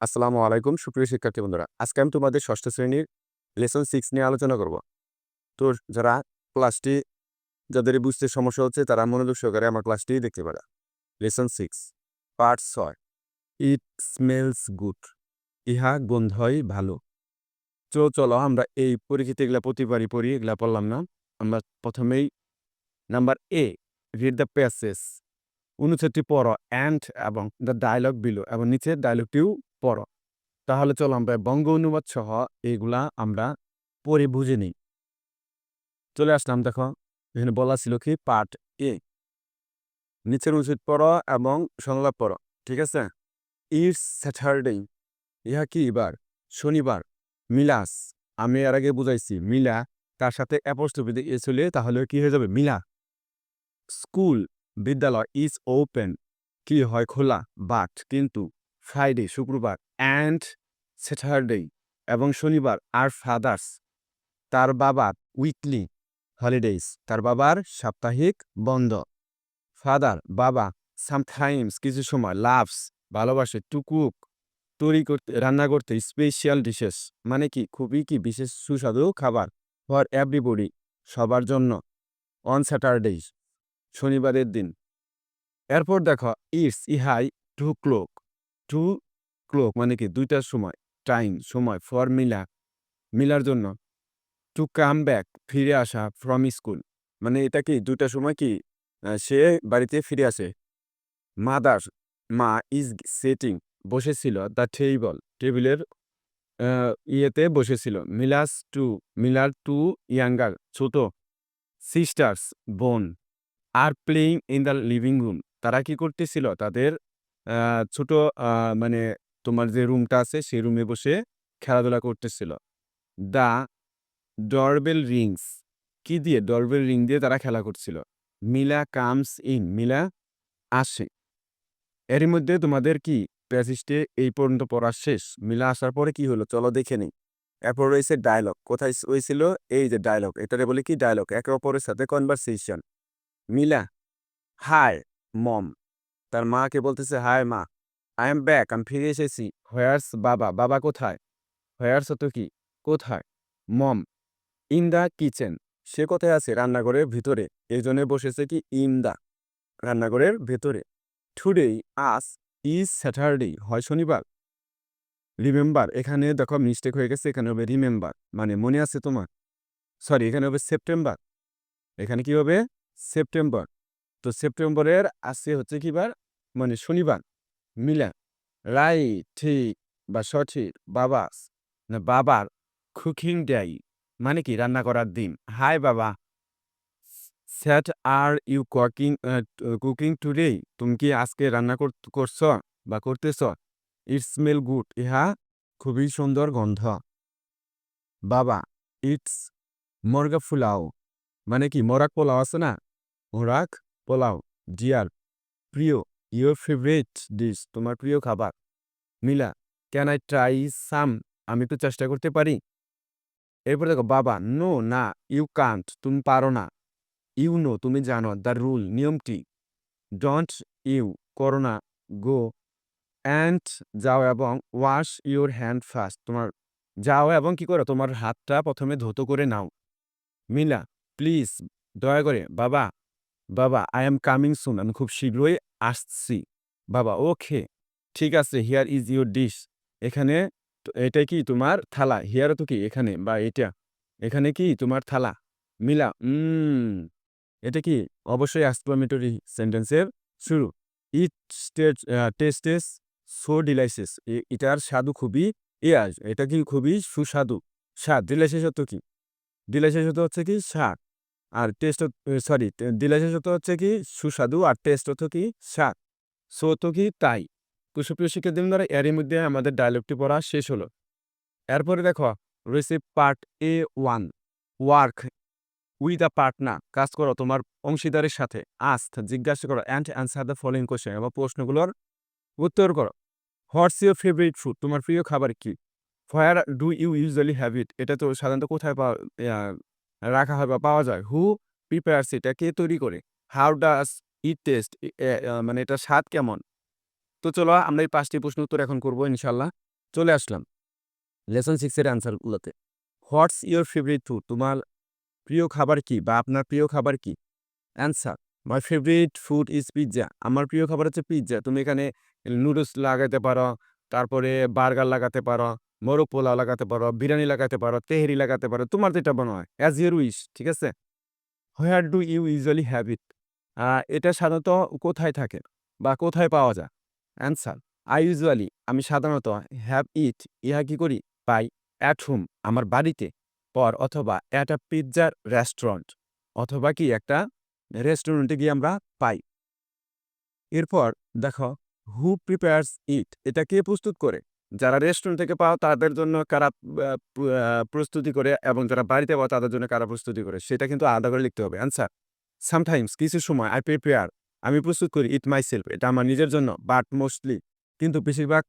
আসসালামু আলাইকুম, সুপ্রিয় শিক্ষার্থী বন্ধুরা। আজকে আমি তোমাদের ষষ্ঠ শ্রেণির লেসন সিক্স নিয়ে আলোচনা করব। তো যারা ক্লাসটি যাদের বুঝতে সমস্যা হচ্ছে, তারা মনোযোগ সহকারে আমার ক্লাসটি দেখতে পারে। লেসন সিক্স পার্ট ছয় ইট স্মেলস গুড ইহা গন্ধই ভালো। তো চলো আমরা এই পরীক্ষিতে এগুলা প্রতিবারই পড়ি, এগুলা পড়লাম না। আমরা প্রথমেই number A read the passage অনুচ্ছেদটি পড়ো অ্যান্ড এবং দ্য ডায়লগ বিলো এবং নিচের ডায়লগটিও পড়ো তাহলে চলো আমরা বঙ্গ অনুবাদ সহ এগুলা আমরা পড়ে বুঝে নিই। চলে আসলাম দেখো, এখানে বলা ছিল কি পার্ট এ নিচের অনুচ্ছেদ পড়ো এবং সংলাপ পড়ো, ঠিক আছে? ইটস স্যাটারডে ইহা কি এবার শনিবার। মিলাস। আমি এর আগে বুঝাইছি, মিলা তার সাথে অ্যাপোস্ট্রফিতে এ চলে তাহলে কি হয়ে যাবে? মিলা। স্কুল, বিদ্যালয় ইজ ওপেন কি হয়? খোলা বাট কিন্তু ফ্রাইডে শুক্রবার অ্যান্ড স্যাটারডে এবং শনিবার আর ফাদার্স তার বাবার উইকলি হলিডেজ তার বাবার সাপ্তাহিক বন্ধ। ফাদার বাবা সামটাইমস কিছু সময় লাভস ভালোবাসে টু কুক তৈরি করতে, রান্না করতে স্পেশাল ডিশেস মানে কি, খুবই কি, বিশেষ সুস্বাদু খাবার ফর এভরিবডি সবার জন্য অন স্যাটারডেজ শনিবারের দিন। এরপর দেখো ইটস ইহাই টু ক্লোক টু ক্লোক মানে কি দুইটার সময়, টাইম, সময় ফর মিলা মিলার জন্য। টু কাম ব্যাক, ফিরে আসা, ফ্রম স্কুল। মানে এটা কি দুইটার সময় কি সে বাড়িতে ফিরে আসে। মাদার, মা ইজ সেটিং, বসেছিল দ্য টেবিল, টেবিলের ইয়েতে বসেছিল। মিলাস টু, মিলার টু ইয়াঙ্গার, ছোট। সিস্টার্স, বোন, are playing in the living room. তারা কি করতেছিল, তাদের ছোট মানে তোমার যে রুমটা আছে, সেই রুমে বসে খেলাধুলা করতেছিল। দ্য ডরবেল রিংস, কি দিয়ে? ডরবেল রিং দিয়ে তারা খেলা করছিল। মিলা কামস ইন, মিলা আসে। এরই মধ্যে তোমাদের কি প্যাসিস্টে এই পর্যন্ত পড়া শেষ? মিলা আসার পরে কি হলো? চলো দেখে নিই। এরপর রয়েছে ডায়লগ। কোথায় হয়েছিল? এই যে ডায়লগ। এটারে বলে কি ডায়লগ? একে অপরের সাথে কনভারসেশন মিলা, হাই, মম। তার মাকে বলতেছে, হায় মা আই এম ব্যাক আমি ফিরে এসেছি। হোয়ার্স বাবা? বাবা কোথায়? হোয়ার্স তো কি? কোথায়? মম ইন দ্য কিচেন সে কোথায় আছে? রান্নাঘরের ভিতরে। এই জন্য বসেছে কি? ইন দ্য রান্নাঘরের ভেতরে। টুডে আস ইজ স্যাটারডে হয় শনিবার। রিমেম্বার এখানে দেখো মিস্টেক হয়ে গেছে, এখানে হবে রিমেম্বার মানে মনে আছে তোমার। সরি এখানে হবে সেপ্টেম্বর এখানে কি হবে? সেপ্টেম্বর তো সেপ্টেম্বরের আসছে হচ্ছে কি বার? মানে শনিবার। মিলা রাই ঠিক বা সঠিক বাবাস না বাবার কুকিং ডে মানে কি রান্না করার দিন। হাই বাবা। What are you cooking cooking today তুমি কি আজকে রান্না কর- করছ বা করতেছ? It smell good. ইহা খুবই সুন্দর গন্ধ। বাবা, ইটস মর্গা ফুলাও মানে কি মরাক পোলাও আছে না? মরাক পোলাও ডিয়ার প্রিয় ইউর ফেভারিট ডিশ তোমার প্রিয় খাবার। Mila can I try some আমি একটু চেষ্টা করতে পারি? এরপর দেখো, বাবা নো না ইউ কান্ট তুমি পারো না। ইউ নো তুমি জানো দ্য রুল নিয়মটি। ডন্ট ইউ করো না গো অ্যান্ড যাও এবং ওয়াশ ইউর হ্যান্ড ফার্স্ট তোমার যাও এবং কি করো, তোমার হাতটা প্রথমে ধৌত করে নাও। মিলা প্লিজ দয়া করে, বাবা বাবা আই এম কামিং সুন আমি খুব শীঘ্রই আসছি। বাবা ওকে ঠিক আছে হিয়ার ইজ ইউর ডিশ এখানে এটা কি তোমার থালা? হিয়ার তো কি? এখানে, বা এটা। এখানে কি তোমার থালা? মিলা এটা কি? অবশ্যই এক্সক্লামেটরি সেন্টেন্সের শুরু। ইট টেস্টেস সো ডিলাইসিস এটার স্বাদু খুবই ইয়াজ এটা কি খুবই সুস্বাদু। স্বাদ ডিলাইসিস হতো কি? ডিলাইসিস হচ্ছে কি, স্বাদ। আর টেস্ট সরি হতো হচ্ছে কি সুস্বাদু আর টেস্ট হতো কি স্বাদ। সো তো কি তাই। কুসুপ্রিয় শিক্ষার্থী দ্বারা এরই মধ্যে আমাদের ডায়লগটি পড়া শেষ হলো। এরপরে দেখো, রয়েছে part A one work with a partner কাজ করো তোমার অংশীদারের সাথে আস্ত জিজ্ঞাসা করো and answer the following question এবং প্রশ্নগুলোর উত্তর করো। হোয়াটস ইউর ফেভারিট ফুড তোমার প্রিয় খাবার কি? Where do you usually have it এটা তো সাধারণত কোথায় পাওয়া রাখা হয় বা পাওয়া যায়। হু প্রিপেয়ার্স এটা কে তৈরি করে? হাউ ডাস ইট টেস্ট মানে এটা স্বাদ কেমন? তো চলো আমরা এই পাঁচটি প্রশ্ন উত্তর এখন করব ইনশাল্লাহ চলে আসলাম লেসন সিক্সের অ্যান্সারগুলোতে হোয়াটস ইয়োর ফেভারিট ফুড তোমার প্রিয় খাবার কি বা আপনার প্রিয় খাবার কি? Answer my favourite food is pizza আমার প্রিয় খাবার হচ্ছে পিৎজা তুমি এখানে নুডলস লাগাতে পারো, তারপরে বার্গার লাগাতে পারো মোরগ পোলাও লাগাতে পারো, বিরিয়ানি লাগাতে পারো, তেহেরি লাগাতে পারো, তোমার যেটা মনে হয় অ্যাজ ইউর উইশ ঠিক আছে? Where do you usually have it এটা সাধারণত কোথায় থাকে বা কোথায় পাওয়া যায়? অ্যান্সার আই ইউজুয়ালি আমি সাধারণত হ্যাভ ইট ইহা কি করি? পাই অ্যাট হোম আমার বাড়িতে, পর অথবা অ্যাট আ পিৎজার রেস্টুরেন্ট অথবা কি একটা রেস্টুরেন্টে গিয়ে আমরা পাই। এরপর দেখো হু প্রিপেয়ার্স ইট এটা কে প্রস্তুত করে? যারা রেস্টুরেন্ট থেকে পাও, তাদের জন্য কারা প্রস্তুতি করে এবং যারা বাড়িতে পাও, তাদের জন্য কারা প্রস্তুতি করে, সেটা কিন্তু আলাদা করে লিখতে হবে। অ্যান্সার সামটাইমস কিছু সময় আই প্রিপেয়ার আমি প্রস্তুত করি ইট মাই সেলফ এটা আমার নিজের জন্য বাট মোস্টলি কিন্তু বেশিরভাগ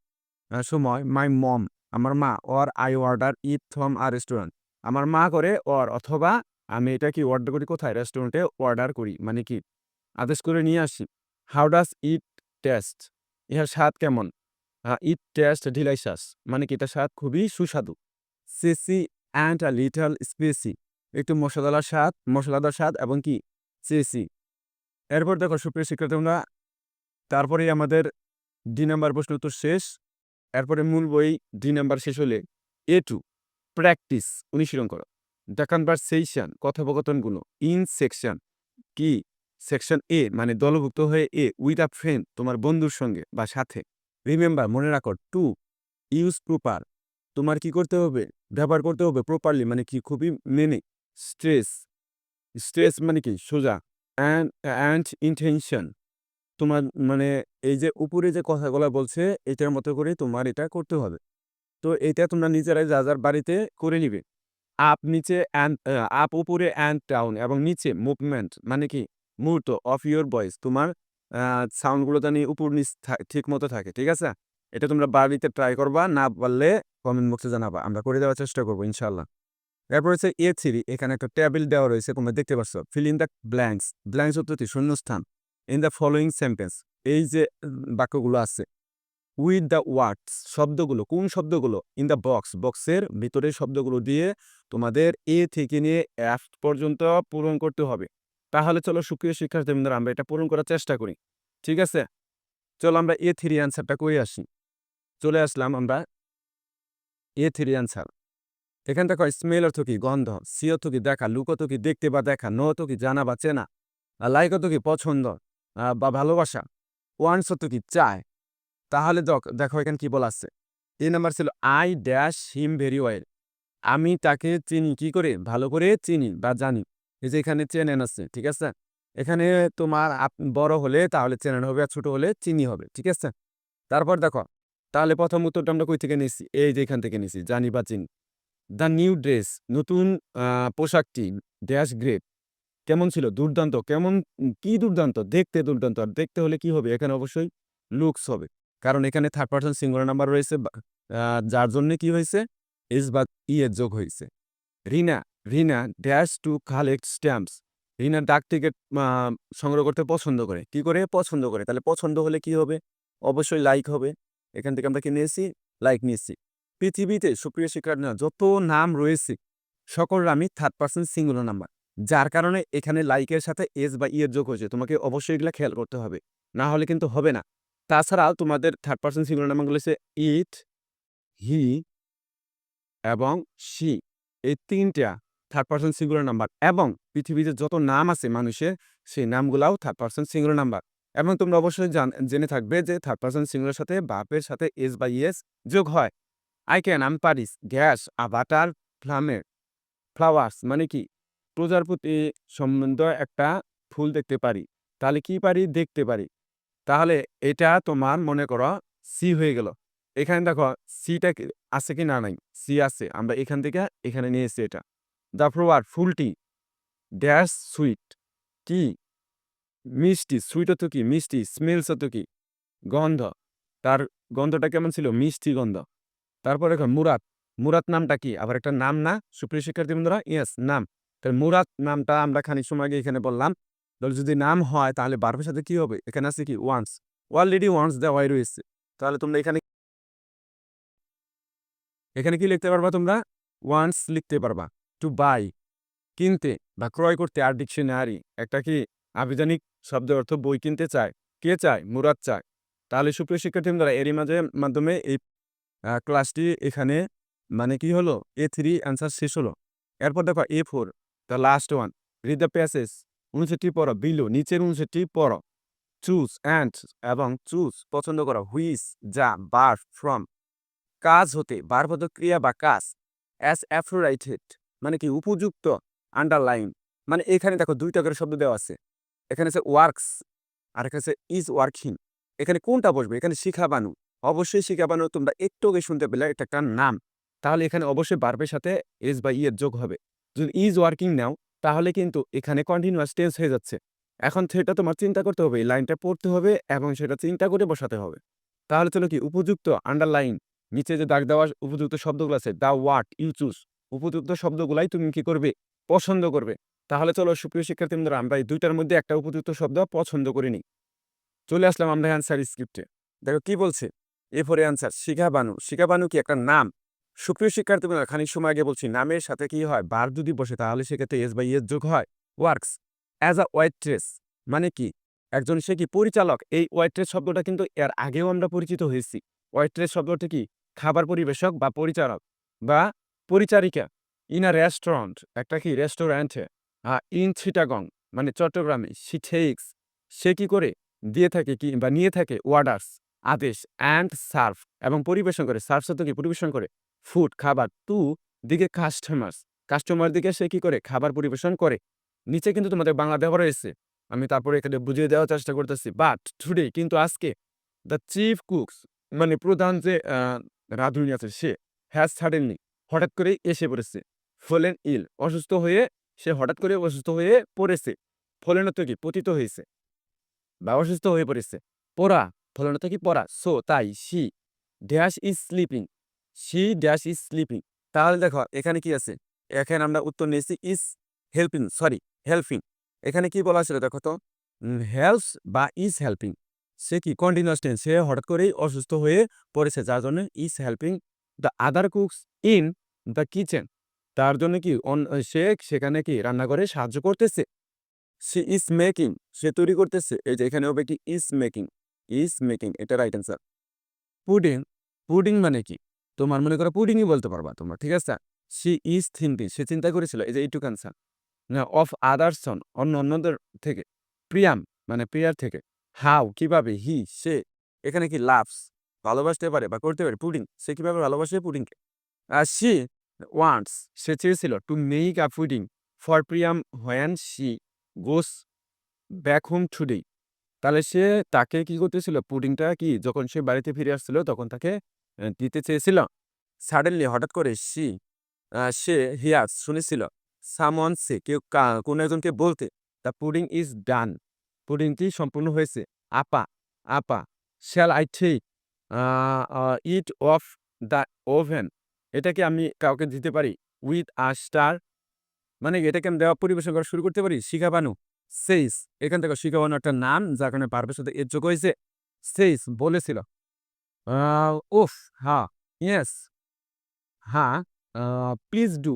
সময় মাই মম আমার মা or I order it from a restaurant আমার মা করে অর অথবা আমি এটা কি অর্ডার করি কোথায়? রেস্টুরেন্টে অর্ডার করি মানে কি? আদেশ করে নিয়ে আসি। হাউ ডাস ইট টেস্ট ইহার স্বাদ কেমন? ইট টেস্ট ডিলাইশাস মানে কি? এটা স্বাদ খুবই সুস্বাদু। Cheesy and a little spicy একটু মশলাদার স্বাদ মশলাদার স্বাদ এবং কি? সিসি এরপর দেখো, সুপ্রিয় শিক্ষার্থী তোমরা তারপরেই আমাদের ডি নাম্বার প্রশ্ন উত্তর শেষ। এরপরে মূল বই ডি নাম্বার শেষ হলে এ টু প্র্যাকটিস অনুশীলন করো। দ্য কনভারসেশন কথোপকথনগুলো ইন সেকশন কি? সেকশন এ মানে দলভুক্ত হয়ে এ উইথ আ ফ্রেন্ড তোমার বন্ধুর সঙ্গে বা সাথে। রিমেম্বার মনে রাখো টু ইউজ প্রপার তোমার কি করতে হবে? ব্যবহার করতে হবে প্রপারলি মানে কি? খুবই মেনে স্ট্রেস স্ট্রেস মানে কি? সোজা অ্যান্ড অ্যান্ড ইন্টেনশন তোমার মানে এই যে উপরে যে কথাগুলো বলছে, এটার মতো করে তোমার এটা করতে হবে। তো এটা তোমরা নিজেরাই যা, যার বাড়িতে করে নিবে। আপ নিচে অ্যান্ড আপ উপরে অ্যান্ড ডাউন এবং নিচে মুভমেন্ট মানে কি? মুহূর্ত অফ ইউর ভয়েস তোমার সাউন্ডগুলো জানি উপর নিচ ঠিক মতো থাকে, ঠিক আছে? এটা তোমরা বাড়িতে ট্রাই করবা, না পারলে কমেন্ট বক্সে জানাবা, আমরা করে দেওয়ার চেষ্টা করব ইনশাল্লাহ এরপর হচ্ছে এ থ্রি এখানে একটা টেবিল দেওয়া রয়েছে, তোমরা দেখতে পাচ্ছ fill in the blanks blanks অর্থটি শূন্যস্থান ইন দ্য ফলোয়িং সেন্টেন্স এই যে বাক্যগুলো আছে উইথ দ্য ওয়ার্ডস শব্দগুলো, কোন শব্দগুলো ইন দ্য বক্স বক্সের ভিতরে শব্দগুলো দিয়ে তোমাদের এ থেকে নিয়ে এফ পর্যন্ত পূরণ করতে হবে। তাহলে চলো সুপ্রিয় শিক্ষার্থীবৃন্দরা, আমরা এটা পূরণ করার চেষ্টা করি। ঠিক আছে? চলো আমরা এ থ্রি অ্যান্সারটা করে আসি? চলে আসলাম আমরা এ থ্রি অ্যান্সার এখান থেকে স্মেল অর্থ কি? গন্ধ। সি অর্থ কি? দেখা। লুক অর্থ কি? দেখতে বা দেখা। নো অর্থ কি? জানা বা চেনা। লাইক অর্থ কি? পছন্দ। বা ভালোবাসা। ওয়ান্স অর্থ কি? চায়। তাহলে দেখ- দেখো এখানে কি বলা আছে? এই নাম্বার ছিল I dash him very well আমি তাকে চিনি। কি করে? ভালো করে চিনি বা জানি। এই যে এখানে চেনেন আছে, ঠিক আছে? এখানে তোমার বড় হলে তাহলে চেনেন হবে আর ছোট হলে চিনি হবে, ঠিক আছে? তারপর দেখো, তাহলে প্রথম উত্তরটা আমরা কই থেকে নিয়েছি এই যে এখান থেকে নিয়েছি জানি বা চিনি। দ্য নিউ ড্রেস, নতুন পোশাকটি, ড্যাশ গ্রেট কেমন ছিল? দুর্দান্ত। কেমন, কি দুর্দান্ত? দেখতে দুর্দান্ত। আর দেখতে হলে কি হবে? এখানে অবশ্যই লুকস হবে। কারণ এখানে থার্ড পার্সন সিঙ্গুলার নাম্বার রয়েছে যার জন্য কি হয়েছে? ইস বা, ই এর যোগ হয়েছে। Rina Rina dash to collect stamps. Rina ডাক টিকিট সংগ্রহ করতে পছন্দ করে। কি করে? পছন্দ করে। তাহলে পছন্দ হলে কি হবে? অবশ্যই লাইক হবে। এখান থেকে আমরা কি নিয়েছি? লাইক নিয়েছি। পৃথিবীতে সুপ্রিয় শিক্ষার্থী যত নাম রয়েছে সকল নামই থার্ড পার্সন সিঙ্গুলার নাম্বার যার কারণে এখানে লাইকের সাথে এস বা ই এর যোগ হয়েছে। তোমাকে অবশ্যই এগুলা খেয়াল করতে হবে। না হলে কিন্তু হবে না। তাছাড়াও তোমাদের থার্ড পার্সন সিঙ্গুলার নাম্বারগুলো হচ্ছে ইট হি এবং সি এই তিনটা থার্ড পার্সন সিঙ্গুলার নাম্বার এবং পৃথিবীতে যত নাম আছে মানুষের সেই নামগুলাও থার্ড পার্সন সিঙ্গুলার নাম্বার এবং তোমরা অবশ্যই জান- জেনে থাকবে যে থার্ড পার্সন সিঙ্গুলার সাথে বাপের সাথে এস বা ইএস যোগ হয়। আই ক্যান আম পারিস, গ্যাস, আবাটার ফ্লামের ফ্লাওয়ার্স মানে কি? প্রজাপতি সম্বন্ধ একটা ফুল দেখতে পারি। তাহলে কি পারি? দেখতে পারি। তাহলে এটা তোমার মনে করো সি হয়ে গেল। এখানে দেখো সিটা আছে কি না নাই? সি আছে। আমরা এখান থেকে এখানে নিয়ে এসেছি এটা। দ্য ফ্লোয়ার ফুলটি ড্যাশ সুইট কি মিষ্টি সুইট তো কি? মিষ্টি স্মেলস তো কি? গন্ধ। তার গন্ধটা কেমন ছিল? মিষ্টি গন্ধ। তারপর এখন মুরাদ। মুরাদ নামটা কি? আবার একটা নাম না? সুপ্রিয় শিক্ষার্থী বন্ধুরা? ইয়েস নাম। তাহলে মুরাদ নামটা আমরা খানিক সময় আগে এখানে বললাম। তাহলে যদি নাম হয়, তাহলে বারবের সাথে কি হবে? এখানে আছে কি? ওয়ান্স অলরেডি ওয়ান্স দেওয়াই রয়েছে। তাহলে তোমরা এখানে এখানে কি লিখতে পারবা তোমরা? ওয়ান্স লিখতে পারবা। টু বাই কিনতে বা ক্রয় করতে আর ডিকশনারি, একটা কি আভিধানিক শব্দের অর্থ বই কিনতে চায়, কে চায়? মুরাদ চায়। তাহলে সুপ্রিয় শিক্ষার্থী দ্বারা এরই মাঝে মাধ্যমে এই ক্লাসটি এখানে মানে কি হলো? এ থ্রি অ্যান্সার শেষ হলো। এরপর দেখো A four the last one read the passage উনষট্টি পড়ো, বিলো, নিচের উনষট্টি পড়ো। চুজ অ্যান্ড এবং চুজ পছন্দ করো হুইস যা বার ফ্রম কাজ হতে বারপদ ক্রিয়া বা কাজ অ্যাস অ্যাফ্রোরাইটেড মানে কি উপযুক্ত আন্ডারলাইন মানে এখানে দেখো দুইটা করে শব্দ দেওয়া আছে। এখানে আছে ওয়ার্কস আর এখানে আছে ইজ ওয়ার্কিং এখানে কোনটা বসবে? এখানে শিখাবানু। অবশ্যই শিখাবানু, তোমরা একটু আগে শুনতে পেলে এটা একটা নাম। তাহলে এখানে অবশ্যই বার্বের সাথে এস বা ইয়ের যোগ হবে। যদি ইজ ওয়ার্কিং নাও, তাহলে কিন্তু এখানে কন্টিনিউয়াস টেন্স হয়ে যাচ্ছে। এখন সেটা তোমার চিন্তা করতে হবে লাইনটা পড়তে হবে এবং সেটা চিন্তা করে বসাতে হবে। তাহলে চলো কি, উপযুক্ত আন্ডারলাইন নিচে যে দাগ দেওয়া উপযুক্ত শব্দগুলো আছে দা ওয়াট ইউ চুজ উপযুক্ত শব্দগুলাই তুমি কি করবে? পছন্দ করবে। তাহলে চলো, সুপ্রিয় শিক্ষার্থী বন্ধুরা আমরা এই দুইটার মধ্যে একটা উপযুক্ত শব্দ পছন্দ করে নিই। চলে আসলাম আমরা অ্যান্সার স্ক্রিপ্টে দেখো, কি বলছে? এ ফরে অ্যান্সার শিখাবানু। শিখাবানু কি একটা নাম? সুপ্রিয় শিক্ষার্থী বন্ধুরা খানিক সময় আগে বলছি, নামের সাথে কি হয়? বার যদি বসে, তাহলে সেক্ষেত্রে এস বাই এস যোগ হয়। ওয়ার্কস অ্যাজ আ ওয়েট্রেস মানে কি? একজন, সে কি পরিচালক? এই ওয়েট্রেস শব্দটা কিন্তু এর আগেও আমরা পরিচিত হয়েছি। ওয়েট্রেস শব্দটা কি? খাবার পরিবেশক বা পরিচালক বা পরিচারিকা ইন আ রেস্টুরেন্ট একটা কি রেস্টুরেন্টে ইন চিটাগং মানে চট্টগ্রামে সি টেক্স সে কি করে, দিয়ে থাকে কি, বা নিয়ে থাকে ওয়ার্ডার্স আদেশ অ্যান্ড সার্ভ এবং পরিবেশন করে সার্ভ কি, পরিবেশন করে ফুড খাবার টু দিকে কাস্টমার্স কাস্টমার দিকে সে কি করে, খাবার পরিবেশন করে, নিচে কিন্তু তোমাদের বাংলা দেওয়া রয়েছে আমি তারপরে এখানে বুঝিয়ে দেওয়ার চেষ্টা করতেছি বাট টুডে কিন্তু আজকে দ্য চিফ কুকস মানে প্রধান যে রাঁধুনি আছে সে হ্যাজ সাডেনলি হঠাৎ করেই এসে পড়েছে। ফলেন ইল অসুস্থ হয়ে সে হঠাৎ করে অসুস্থ হয়ে পড়েছে। ফলেনত কি পতিত হয়েছে? বা অসুস্থ হয়ে পড়েছে। পড়া ফলনত কি পড়া? সো, তাই she dash is sleeping. She dash is sleeping. তাহলে দেখো, এখানে কি আছে? এখানে আমরা উত্তর নিয়েছি ইজ হেল্পিং, সরি, হেল্পিং। এখানে কি বলা ছিল দেখো তো? হেল্পস বা ইজ হেল্পিং। সে কি কন্টিনিউয়াস টেন্স সে হঠাৎ করেই অসুস্থ হয়ে পড়েছে। যার জন্য is helping the other cooks in the kitchen. তার জন্য কি সে সেখানে কি রান্নাঘরে সাহায্য করতেছে? সে ইজ মেকিং, সে তৈরি করতেছে। এই যে এখানে হবে কি ইজ মেকিং ইজ মেকিং, এটা রাইট অ্যান্সার। পুডিং পুডিং মানে কি? তোমার মনে করো পুডিংই বলতে পারবা তোমরা, ঠিক আছে? সি ইজ থিঙ্কিং সে চিন্তা করেছিল, এই যে এইটুক অ্যান্সার। না, অফ আদারসন অন্য অন্যদের থেকে, প্রিয়াম মানে প্রিয়ার থেকে। হাউ, কীভাবে, হি, সে, এখানে কি লাভস ভালোবাসতে পারে বা করতে পারে পুডিং, সে কীভাবে ভালোবাসে পুডিংকে? সি ওয়ান্টস সে চেয়েছিল to make a pudding for Priyam when she goes back home today তাহলে সে তাকে কি করতেছিল? পুডিংটা কি যখন সে বাড়িতে ফিরে আসছিল তখন তাকে দিতে চেয়েছিল? সাডেনলি হঠাৎ করে সি সে হিয়াস শুনেছিল সামন সে কেউ কোনো একজনকে বলতে দ্য পুডিং ইজ ডান পুডিংটি সম্পূর্ণ হয়েছে। আপা আপা shall I take it off the oven এটা কি আমি কাউকে দিতে পারি উইথ আ স্টার। মানে এটাকে আমি দেওয়া পরিবেশন করা শুরু করতে পারি শিখাবানু। সেইস, এখান থেকে শিখাবানু একটা নাম, যার কারণে পারবের সাথে এর যোগ হয়েছে। সেইস বলেছিল। উফ হ্যাঁ ইয়েস। হ্যাঁ প্লিজ ডু।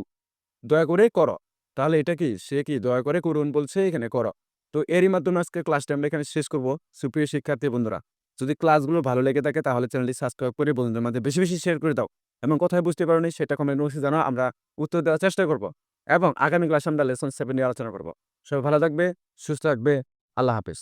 দয়া করে করো। তাহলে এটা কি? সে কি? দয়া করে করুন বলছে, এখানে করো। তো এরই মাধ্যমে আজকে ক্লাসটা আমরা এখানে শেষ করব। সুপ্রিয় শিক্ষার্থী বন্ধুরা, যদি ক্লাসগুলো ভালো লেগে থাকে, তাহলে চ্যানেলটি সাবস্ক্রাইব করে বন্ধুদের মধ্যে বেশি বেশি শেয়ার করে দাও। এবং কোথায় বুঝতে পারেনি, সেটা কমেন্ট বক্সে জানা আমরা উত্তর দেওয়ার চেষ্টা করব এবং আগামী ক্লাসে আমরা লেসন সেভেন নিয়ে আলোচনা করব। সবাই ভালো থাকবে, সুস্থ থাকবে, আল্লাহ হাফেজ।